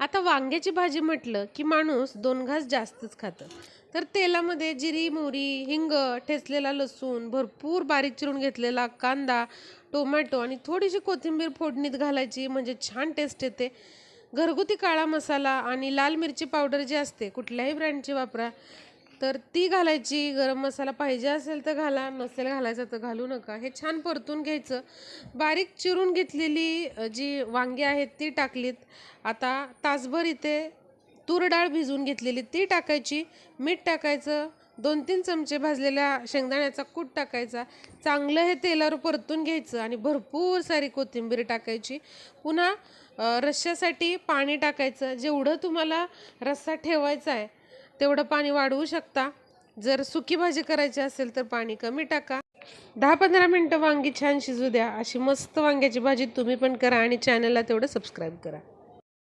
आता वांग्याची भाजी म्हटलं की माणूस दोन घास जास्तच खातं. तर तेलामध्ये जिरी मोहरी हिंग ठेचलेला लसूण भरपूर बारीक चिरून घेतलेला कांदा टोमॅटो आणि थोडीशी कोथिंबीर फोडणीत घालायची म्हणजे छान टेस्ट येते. घरगुती काळा मसाला आणि लाल मिरची पावडर जी असते कुठल्याही ब्रँडची वापरा. तर ती घालायची गरम मसाला पाहिजे असेल तर घाला नसेल घालायचा तर घालू नका. हे छान परतून घ्यायचं. बारीक चिरून घेतलेली जी वांगी आहेत ती टाकलीत. आता तासभर इथे तूर डाळ भिजवून घेतलेली ती टाकायची. मीठ टाकायचं. दोन तीन चमचे भाजलेल्या शेंगदाण्याचा कूट टाकायचा. चांगलं हे तेलावर परतून घ्यायचं आणि भरपूर सारी कोथिंबीर टाकायची. पुन्हा रश्श्यासाठी पाणी टाकायचं. जेवढं तुम्हाला रस्सा ठेवायचा आहे तेवढं पाणी वाढवू शकता. जर सुकी भाजी करायची असेल तर पाणी कमी टाका. दहा पंधरा मिनटं वांगी छान शिजू द्या. अशी मस्त वांग्याची भाजी तुम्ही पण करा आणि चॅनलला तेवढं सबस्क्राईब करा.